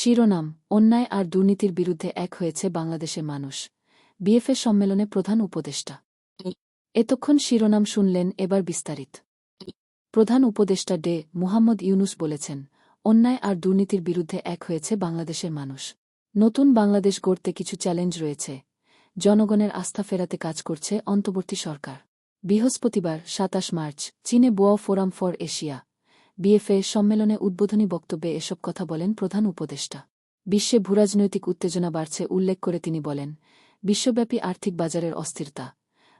শিরোনাম, অন্যায় আর দুর্নীতির বিরুদ্ধে এক হয়েছে বাংলাদেশের মানুষ। বিএফএ সম্মেলনে প্রধান উপদেষ্টা। এতক্ষণ শিরোনাম শুনলেন এবার বিস্তারিত। প্রধান উপদেষ্টা ডে মুহাম্মদ ইউনুস বলেছেন, অন্যায় আর দুর্নীতির বিরুদ্ধে এক হয়েছে বাংলাদেশের মানুষ। নতুন বাংলাদেশ গড়তে কিছু চ্যালেঞ্জ রয়েছে। জনগণের আস্থা ফেরাতে কাজ করছে অন্তর্বর্তী সরকার। বৃহস্পতিবার সাতাশ মার্চ, চীনে Boao forum for Asia. BFA সম্মেলনে উদ্বোধনী বক্তব্যে এসব কথা বলেন প্রধান উপদেষ্টা। বিশ্বে ভূরাজনৈতিক উত্তেজনা বাড়ছে উল্লেখ করে তিনি বলেন, বিশ্বব্যাপী আর্থিক বাজারের অস্থিরতা,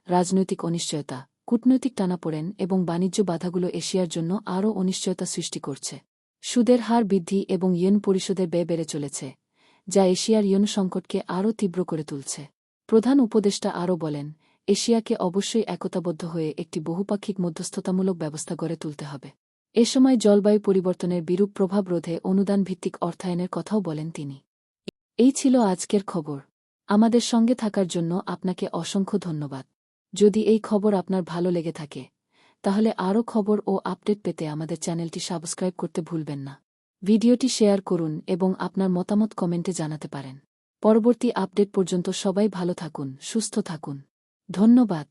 রাজনৈতিক অনিশ্চয়তা, কূটনৈতিক টানাপোড়েন এবং বাণিজ্য বাধাগুলো এশিয়ার জন্য আরও অনিশ্চয়তা সৃষ্টি করছে। সুদের হার বৃদ্ধি এবং ইয়েন পরিশোধের ব্যয় বেড়ে চলেছে, যা এশিয়ার ইয়ন সংকটকে আরও তীব্র করে তুলছে। প্রধান উপদেষ্টা আরও বলেন, এশিয়াকে অবশ্যই একতাবদ্ধ হয়ে একটি বহুপাক্ষিক মধ্যস্থতামূলক ব্যবস্থা গড়ে তুলতে হবে। এ সময় জলবায়ু পরিবর্তনের বিরূপ প্রভাব রোধে অনুদান ভিত্তিক অর্থায়নের কথাও বলেন তিনি। এই ছিল আজকের খবর। আমাদের সঙ্গে থাকার জন্য আপনাকে অসংখ্য ধন্যবাদ। যদি এই খবর আপনার ভালো লেগে থাকে, তাহলে আরও খবর ও আপডেট পেতে আমাদের চ্যানেলটি সাবস্ক্রাইব করতে ভুলবেন না। ভিডিওটি শেয়ার করুন এবং আপনার মতামত কমেন্টে জানাতে পারেন। পরবর্তী আপডেট পর্যন্ত সবাই ভালো থাকুন, সুস্থ থাকুন। ধন্যবাদ।